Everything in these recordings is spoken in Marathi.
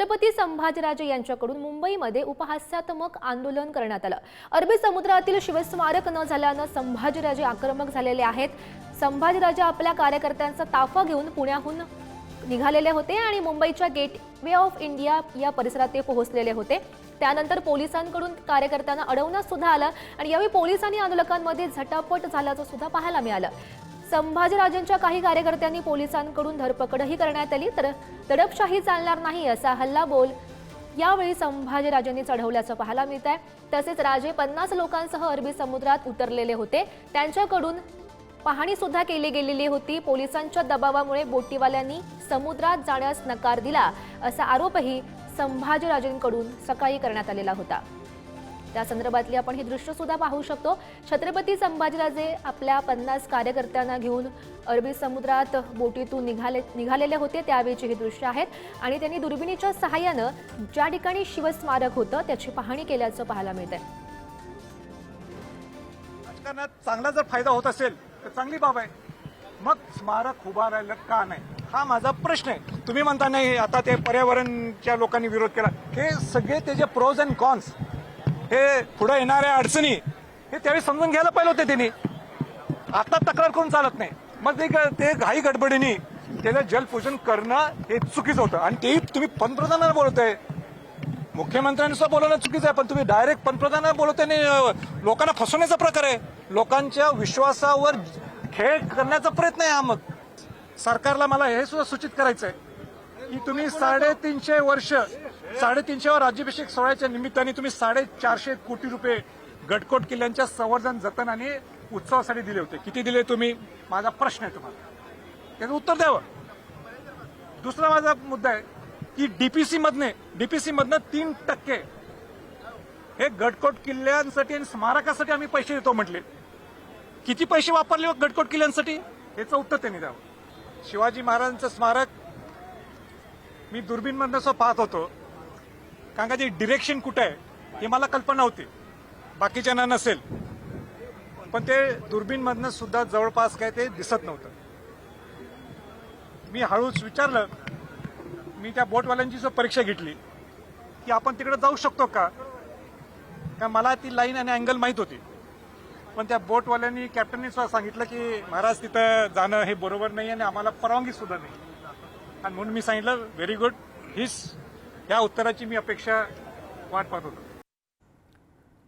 छत्रपती संभाजीराजे यांच्याकडून मुंबईमध्ये उपहास्यात्मक आंदोलन करण्यात आलं. अरबी समुद्रातील शिवस्मारक न झाल्यानं संभाजीराजे आक्रमक झालेले आहेत. संभाजीराजे आपल्या कार्यकर्त्यांचा ताफा घेऊन पुण्याहून निघालेले होते आणि मुंबईच्या गेट वे ऑफ इंडिया या परिसरात ते पोहोचलेले होते. त्यानंतर पोलिसांकडून कार्यकर्त्यांना अडवण्यास सुद्धा आलं आणि यावेळी पोलिसांनी आंदोलकांमध्ये झटापट झाल्याचं सुद्धा पाहायला मिळालं. संभाजीराजेंच्या काही कार्यकर्त्यांनी पोलिसांकडून धरपकडही करण्यात आली. तर दडपशाही चालणार नाही असा हल्लाबोल यावेळी संभाजीराजेंनी चढवल्याचं पाहायला मिळत आहे तसेच राजे पन्नास लोकांसह अरबी समुद्रात उतरलेले होते. त्यांच्याकडून पाहणी सुद्धा केली गेलेली होती. पोलिसांच्या दबावामुळे बोटीवाल्यांनी समुद्रात जाण्यास नकार दिला असा आरोपही संभाजीराजेंकडून सकाळी करण्यात आलेला होता. त्या संदर्भातली आपण हे दृश्य सुद्धा पाहू शकतो. छत्रपती संभाजीराजे आपल्या पन्नास कार्यकर्त्यांना घेऊन अरबी समुद्रात बोटीतून निघाले निघालेले होते त्यावेळीची ही दृश्य आहेत. आणि त्यांनी दुर्बिणीच्या सहाय्यानं ज्या ठिकाणी शिवस्मारक होतं त्याची पाहणी केल्याचं पाहायला मिळत आहे राजकारणात चांगला जर फायदा होत असेल तर चांगली बाब आहे. मग स्मारक उभारायला का नाही? हा माझा प्रश्न आहे. तुम्ही म्हणता नाही आता ते पर्यावरणच्या लोकांनी विरोध केला. हे सगळे त्याचे प्रोज अँड कॉन्स हे पुढे येणाऱ्या अडचणी हे त्यावेळी समजून घ्यायला पाहिजे होते त्यांनी. आता तक्रार करून चालत नाही. मग ते ते घाई गडबडीने त्याचं जलपूजन करणं हे चुकीचं होतं. आणि तेही तुम्ही पंतप्रधानांना बोलवताय. मुख्यमंत्र्यांचं बोलवणं चुकीचं आहे पण तुम्ही डायरेक्ट पंतप्रधानांना बोलवताय आणि लोकांना फसवण्याचा प्रकार आहे. लोकांच्या विश्वासावर खेळ करण्याचा प्रयत्न आहे हा मग. सरकारला मला हे सुद्धा सूचित करायचं आहे की तुम्ही साडेतीनशे वर्ष साडेतीनशेवर राज्याभिषेक सोहळ्याच्या निमित्ताने तुम्ही साडेचारशे कोटी रुपये गडकोट किल्ल्यांच्या संवर्धन जतन आणि उत्सवासाठी दिले होते. किती दिले तुम्ही? माझा प्रश्न आहे तुम्हाला. त्याचं उत्तर द्यावं. दुसरा माझा मुद्दा आहे की डीपीसी मधने डीपीसी मधनं तीन टक्के हे गडकोट किल्ल्यांसाठी आणि स्मारकासाठी आम्ही पैसे देतो म्हटले. किती पैसे वापरले हो गडकोट किल्ल्यांसाठी? याचं उत्तर त्यांनी द्यावं. शिवाजी महाराजांचं स्मारक मी दुर्बीनमधनं असं पाहत होतो. कारण का जे डिरेक्शन कुठं आहे हे मला कल्पना होती. बाकीच्यांना नसेल. पण ते दुर्बीनमधनं सुद्धा जवळपास काय ते दिसत नव्हतं. मी हळूच विचारलं. मी त्या बोटवाल्यांची जो परीक्षा घेतली. की आपण तिकडे जाऊ शकतो का? का मला ती लाईन आणि अँगल माहीत होती. पण त्या बोटवाल्यांनी कॅप्टननी सुद्धा सांगितलं की महाराज तिथं जाणं हे बरोबर नाही आणि आम्हाला परवानगी सुद्धा नाही. आणि म्हणून मी सांगितलं व्हेरी गुड हीच ह्या उत्तराची मी अपेक्षा वाट पाहत होतो.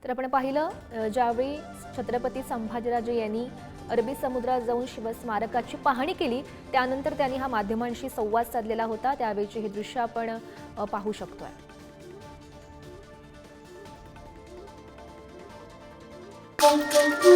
तर आपण पाहिलं ज्यावेळी छत्रपती संभाजीराजे यांनी अरबी समुद्रात जाऊन शिवस्मारकाची पाहणी केली त्यानंतर त्यांनी हा माध्यमांशी संवाद साधलेला होता. त्यावेळीची हे दृश्य आपण पाहू शकतोय. Thank you.